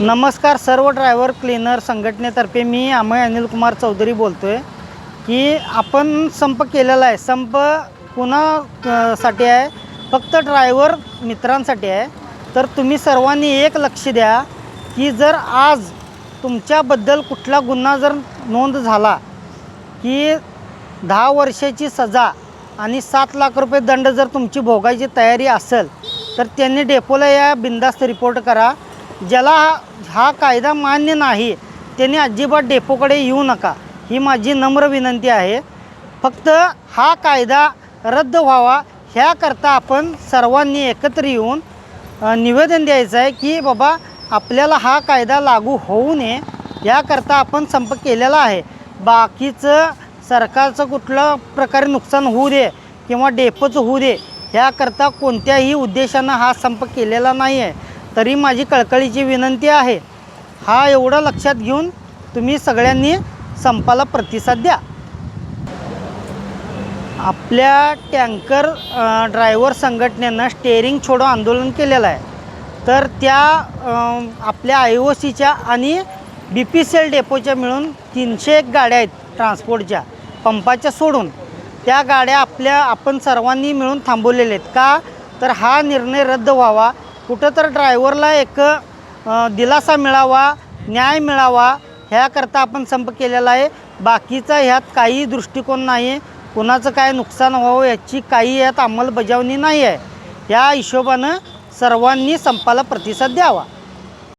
नमस्कार सर्व driver cleaner संघटनेतर्फे मी अमय अनिल कुमार चौधरी बोलतो आहे की आपण संप केलेला आहे. संप कुणासाठी आहे? फक्त ड्रायव्हर मित्रांसाठी आहे. तर तुम्ही सर्वांनी एक लक्ष द्या की जर आज तुमच्याबद्दल कुठला गुन्हा जर नोंद झाला की दहा वर्षाची सजा आणि सात लाख रुपये दंड जर तुमची भोगायची तयारी असेल तर त्यांनी डेपोला या बिंदास्त रिपोर्ट करा. ज्याला हा हा कायदा मान्य नाही त्यांनी अजिबात डेपोकडे येऊ नका. ही माझी नम्र विनंती आहे. फक्त हा कायदा रद्द व्हावा ह्याकरता आपण सर्वांनी एकत्र येऊन निवेदन द्यायचं आहे की बाबा आपल्याला हा कायदा लागू होऊ नये याकरता आपण संप केलेला आहे. बाकीचं सरकारचं कुठलं प्रकारे नुकसान होऊ दे किंवा डेपच होऊ दे याकरता कोणत्याही उद्देशानं हा संप केलेला नाही आहे तरी माझी कळकळीची विनंती आहे हा एवढं लक्षात घेऊन तुम्ही सगळ्यांनी संपाला प्रतिसाद द्या. आपल्या टँकर ड्रायव्हर संघटनेनं स्टेअरिंग छोडो आंदोलन केलेलं आहे. तर त्या आपल्या आय ओ सीच्या आणि बी पी सी एल डेपोच्या मिळून तीनशे एक गाड्या आहेत ट्रान्सपोर्टच्या पंपाच्या सोडून. त्या गाड्या आपल्या आपण सर्वांनी मिळून थांबवलेल्या आहेत. का? तर हा निर्णय रद्द व्हावा. कुठं तर ड्रायव्हरला एक दिलासा मिळावा न्याय मिळावा ह्याकरता आपण संप केलेला आहे. बाकीचा ह्यात काही दृष्टिकोन नाही. आहे कुणाचं काय नुकसान व्हावं याची काही यात अंमलबजावणी नाही आहे. या हिशोबानं सर्वांनी संपाला प्रतिसाद द्यावा.